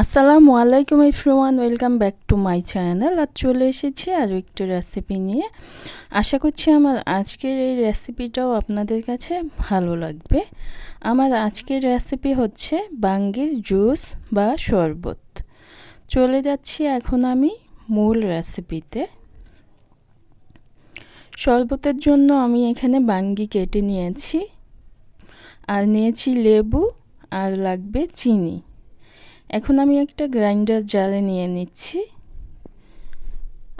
আসসালামু আলাইকুম everyone welcome back to my channel আর চলে এসেছি আরও একটি রেসিপি নিয়ে। আশা করছি আমার আজকের এই রেসিপিটাও আপনাদের কাছে ভালো লাগবে। আমার আজকের রেসিপি হচ্ছে বাঙ্গির জুস বা শরবত। চলে যাচ্ছি এখন আমি মূল রেসিপিতে শরবতের জন্য আমি এখানে বাঙ্গি কেটে নিয়েছি। আর নিয়েছি লেবু আর লাগবে চিনি। এখন আমি একটা গ্রাইন্ডার জারে নিয়ে নিচ্ছি।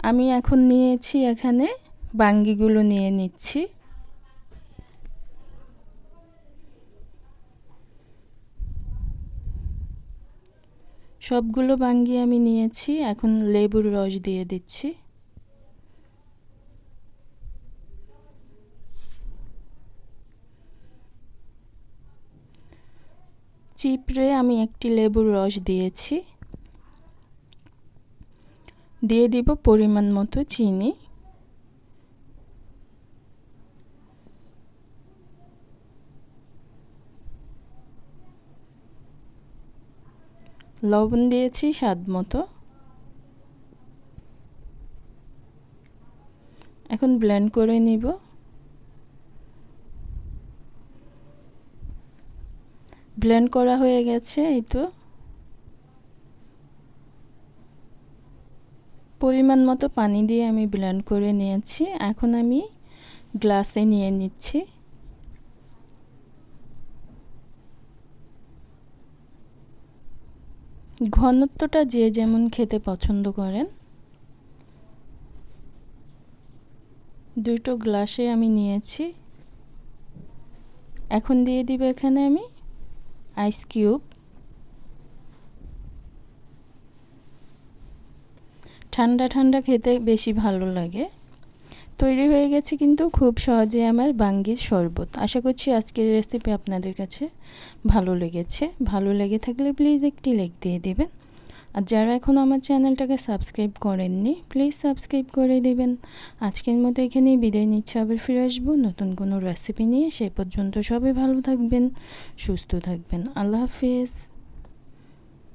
আমি এখন নিয়েছি এখানে বাঙ্গিগুলো নিয়ে নিচ্ছি। সবগুলো বাঙ্গি আমি নিয়েছি, এখন লেবুর রস দিয়ে দিচ্ছি। চিপড়ে আমি একটি লেবুর রস দিয়েছি। দিয়ে দিব পরিমাণ মতো চিনি। লবণ দিয়েছি স্বাদ মতো। এখন ব্লেন্ড করে নিব। ব্লেন্ড করা হয়ে গেছে, এই তো। পরিমাণ মতো পানি দিয়ে আমি ব্লেন্ড করে নিয়েছি। এখন আমি গ্লাসে নিয়ে নিচ্ছি। ঘনত্বটা যে যেমন খেতে পছন্দ করেন, দুটো গ্লাসে আমি নিয়েছি। এখন দিয়ে দিব এখানে আমি আইস কিউব ঠান্ডা ঠান্ডা খেতে বেশি ভালো লাগে। তৈরি হয়ে গেছে কিন্তু খুব সহজে আমার বাঙ্গির শরবত। আশা করছি আজকের রেসিপি আপনাদের কাছে ভালো লেগেছে। ভালো লেগে থাকলে প্লিজ একটি লাইক দিয়ে দেবেন। আর যারা এখন আমার চ্যানেলটাকে সাবস্ক্রাইব করেননি প্লিজ সাবস্ক্রাইব করে দেবেন। আজকের মতো এখানেই বিদায় নিচ্ছে, আবার ফিরে আসব নতুন কোনো রেসিপি নিয়ে। সে পর্যন্ত সবাই ভালো থাকবেন, সুস্থ থাকবেন। আল্লাহ হাফিজ।